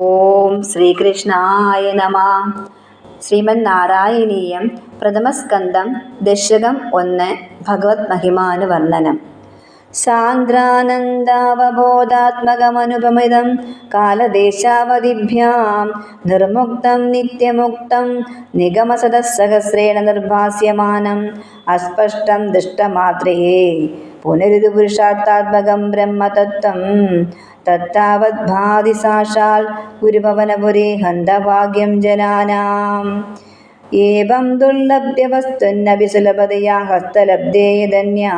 ഓം ശ്രീകൃഷ്ണായ നമ. ശ്രീമന്നാരായണീയം പ്രഥമസ്കന്ധം ദശകം ഒന്ന് ഭഗവത് മഹിമാനുവർണനം. സാന്ദ്രാനന്ദാവബോധാത്മകമനുപമിതം കാലദേശാവതിഭ്യാം നിർമുക്തം നിത്യമുക്തം നിഗമസദസഹസ്രേണ നിർഭാസ്യമാനം. അസ്പഷ്ടം ദൃഷ്ടമാത്രേ പുനരുപുരുഷാർത്ഥാത്മകം ബ്രഹ്മതത്വം. തത്താവത് ഭാതി സാക്ഷാൽ ഗുരുഭവനപുരേ ഹന്തഭാഗ്യം ജനാനാം. ഏവം ദുർലഭ്യവസ്തുന്നപി സുലഭതയാ ഹസ്തലബ്ധേയധന്യാ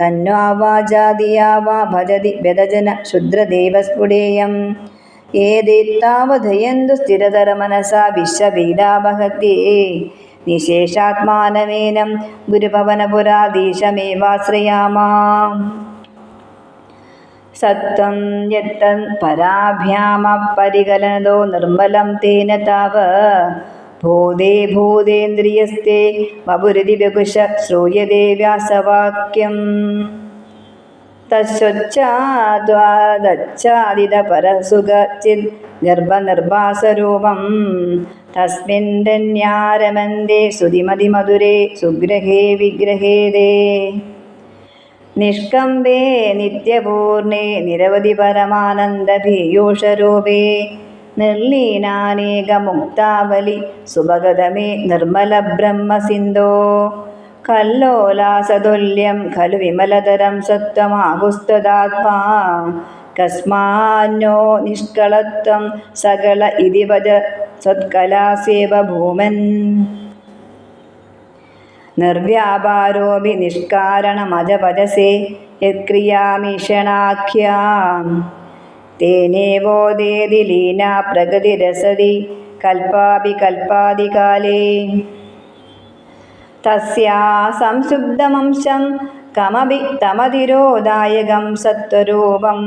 തന്വാവാചാദിയാ വാ ഭജതി വ്യതജന ശുദ്രദേവസ്ഫുടേയം ഏതേത്താവധയന്തു സ്ഥിരതരമനസാ വിശ്വവേദാവഹത്യേ നിശേഷാത്മാനമേനം ഗുരുഭവനപുരാധീശമേവാശ്രയാമാ. സത്വം യത്തൻ പരാഭ്യാമപരികലനതോ നിർമ്മലം തേന താവ. ഭൂതേ ഭൂതേന്ദ്രിയസ്തേ വപുരതി ബഹുശ ശ്രൂയതേ വ്യാസവാക്യം. തസ്വച്ഛാദ്വാദച്ഛാദിതപരസുഖചിത് ഗർഭനിർഭാസരൂപം. തസ്മിൻ ധന്യാരമന്ദേ സുതിമതിമധുരേ സുഗ്രഹേ വിഗ്രഹേദേ നിഷ്കമ്പേ നിത്യപൂർണേ നിരവധി പരമാനന്ദപീയൂഷരൂപേ നിർലീനാനേകമുക്താവലി സുഭഗതമേ നിർമ്മല ബ്രഹ്മസിന്ധോ. കല്ലോലാസതുല്യം ഖലു വിമലതരം സത്വമാകുസ്തദാത്മാ. കസ്മാന്നോ നിഷ്കളത്വം സകള ഇതിവത് സത്കലാസേവ ഭൂമൻ നിർവ്യാപാരോപി നിഷ്കാരണമജപജസേ യത്ക്രിയാമീഷണാഖ്യാം. തേനേവോദേതി ലീനാ പ്രകൃതിരസതി കൽപ്പാപി കൽപ്പാദികാലേ. തസ്യാ സംശുദ്ധമംശം കമപി തമതിരോദായകം സത്വരൂപം.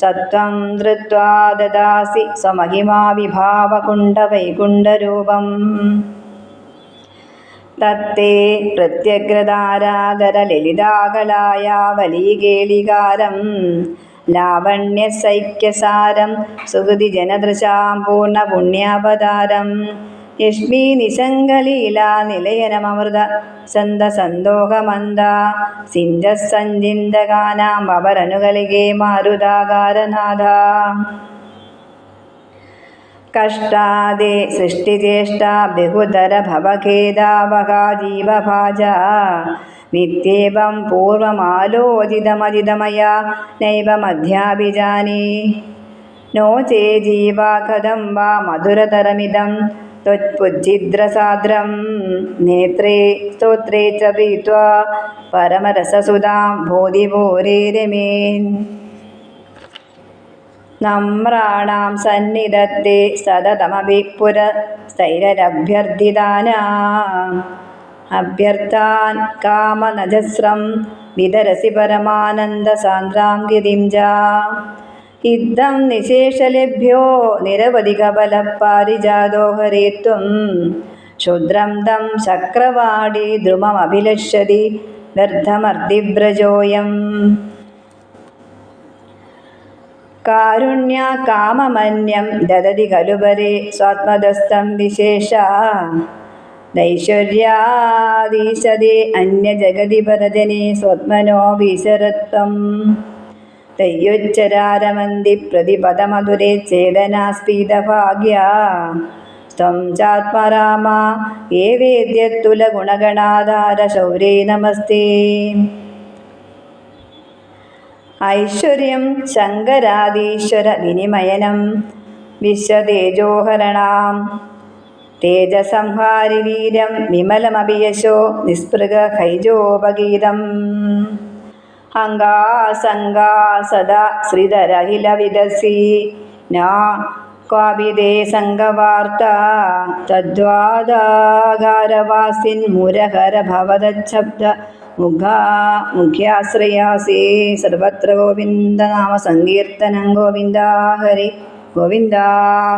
സത്വം ധൃത്വാ ദദാസി സ്വമഹിമാ വിഭാവകുണ്ഡവൈകുണ്ഠരൂപം തത്തേ പ്രത്യഗ്രതാരാധരലളിതാകളായാവലീകേളികാരം ലാവണ്യസൈക്യസാരം പൂർണ പൂർണപുണ്യാവതാരം യഷ്മി നിശങ്കലീലാ നിലയനമൃത സന്തസന്തോഹമന്ദ സിന്ധസഞ്ചിന്തകാനാം അവരനുകലികേ മാരുതാകാരനാഥ. കഷ്ടാദേ സൃഷ്ടിചേഷ്ട ബഹുതര ഭവഖേദാവഹാ ജീവഭാജ നിത്യേവം പൂർവമാലോചിതമജിതമയാ നൈവമധ്യാഭിജാനി. നോ ചേ ജീവാ കഥം വാ സ്തോത്രേ ച പ്രീത്വാ പരമരസസുതാം ഭൂതിഭൂരേ രമേൻ നമ്രാണാം സന്നിധത്തെ സതതമപി പുര സ്ഥൈരരഭ്യർത്ഥിതാനാം അഭ്യർത്ഥാൻ കാമനജസ്രം വിതരസി പരമാനന്ദസാന്ദ്രാം ഗതിം ച ഇദ്ധം നിശേഷലഭ്യോ? നിരവധികബലപാരിജാതോ ഹരേ ശുദ്രം ദം തം ചക്രവാടി ദ്രുമമഭിലഷ്യതി വ്യർത്ഥമർദ്ദിവ്രജോയം കാരുണ്യ കാമമന്യം ദദതി ഖലു പരേ സ്വാത്മദസ്തം വിശേഷ. ദൈശ്വര്യാദീശതേ അന്യജഗതി പരജനെ സ്വത്മനോ വിശരത്വം. തയ്യുച്ചരാരമന്തി പ്രതിപദമധുരേ ചേതനാസ്പീതഭാഗ്യ. സ്ത്വം ചാത്മരാമ ഏ വേദ്യത്തുലഗുണഗണാധാര ശൗരേ നമസ്തേ. ഐശ്വര്യം ശങ്കരാദീശ്വര വിനിമയനം വിശ്വതേജോഹരണാം തേജസംഹാരി അങ്കാസംഗാ സദാ ശ്രീധരഹില വിദസി നാ ക്വാഭിദേ സംഗവാർത്ത തദ്വാദാകാരവാസിൻ മുരഹര ഭവതശബ്ദ മുഖാ മുഖ്യാശ്രയാസേ. സർവത്ര ഗോവിന്ദനാമ സങ്കീർത്തനം ഗോവിന്ദ ഹരി. ഗോവിന്ദ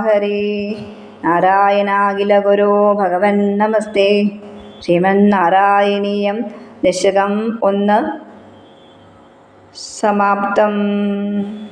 ഹരി. നാരായണാഖില ഗുരോ ഭഗവൻ നമസ്തേ. ശ്രീമന്നാരായണീയം ദശകം ഒന്ന് समाप्तम्।